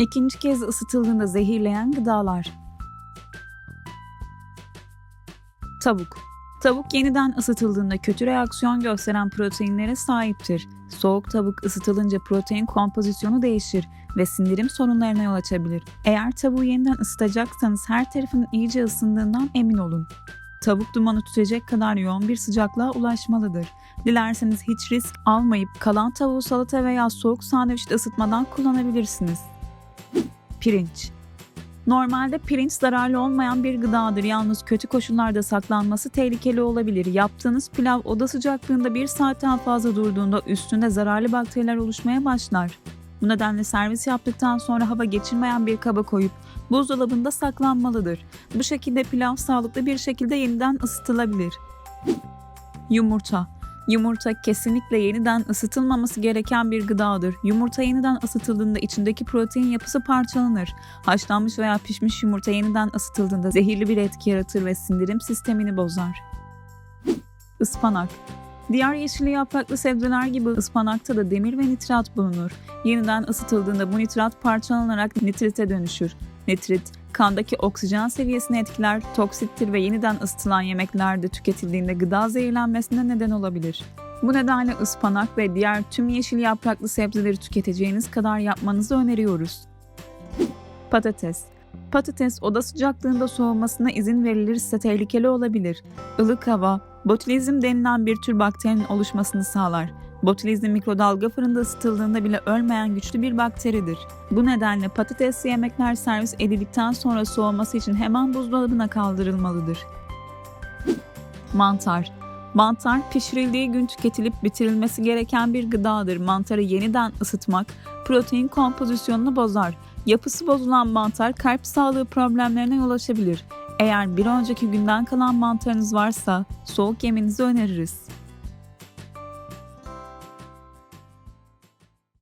İkinci kez ısıtıldığında zehirleyen gıdalar. Tavuk. Tavuk yeniden ısıtıldığında kötü reaksiyon gösteren proteinlere sahiptir. Soğuk tavuk ısıtılınca protein kompozisyonu değişir ve sindirim sorunlarına yol açabilir. Eğer tavuğu yeniden ısıtacaksanız her tarafının iyice ısındığından emin olun. Tavuk dumanı tutacak kadar yoğun bir sıcaklığa ulaşmalıdır. Dilerseniz hiç risk almayıp kalan tavuğu salata veya soğuk sandviçte ısıtmadan kullanabilirsiniz. Pirinç Normalde pirinç zararlı olmayan bir gıdadır. Yalnız kötü koşullarda saklanması tehlikeli olabilir. Yaptığınız pilav oda sıcaklığında bir saatten fazla durduğunda üstünde zararlı bakteriler oluşmaya başlar. Bu nedenle servis yaptıktan sonra hava geçirmeyen bir kaba koyup buzdolabında saklanmalıdır. Bu şekilde pilav sağlıklı bir şekilde yeniden ısıtılabilir. Yumurta Yumurta kesinlikle yeniden ısıtılmaması gereken bir gıdadır. Yumurta yeniden ısıtıldığında içindeki protein yapısı parçalanır. Haşlanmış veya pişmiş yumurta yeniden ısıtıldığında zehirli bir etki yaratır ve sindirim sistemini bozar. Ispanak Diğer yeşilli yapraklı sebzeler gibi ıspanakta da demir ve nitrat bulunur. Yeniden ısıtıldığında bu nitrat parçalanarak nitrite dönüşür. Nitrit, kandaki oksijen seviyesini etkiler, toksittir ve yeniden ısıtılan yemeklerde tüketildiğinde gıda zehirlenmesine neden olabilir. Bu nedenle ıspanak ve diğer tüm yeşil yapraklı sebzeleri tüketeceğiniz kadar yapmanızı öneriyoruz. Patates Patates oda sıcaklığında soğumasına izin verilirse tehlikeli olabilir. Ilık hava, botulizm denilen bir tür bakterinin oluşmasını sağlar. Botulizm mikrodalga fırında ısıtıldığında bile ölmeyen güçlü bir bakteridir. Bu nedenle patatesli yemekler servis edildikten sonra soğuması için hemen buzdolabına kaldırılmalıdır. Mantar Mantar pişirildiği gün tüketilip bitirilmesi gereken bir gıdadır. Mantarı yeniden ısıtmak protein kompozisyonunu bozar. Yapısı bozulan mantar kalp sağlığı problemlerine yol açabilir. Eğer bir önceki günden kalan mantarınız varsa soğuk yemenizi öneririz.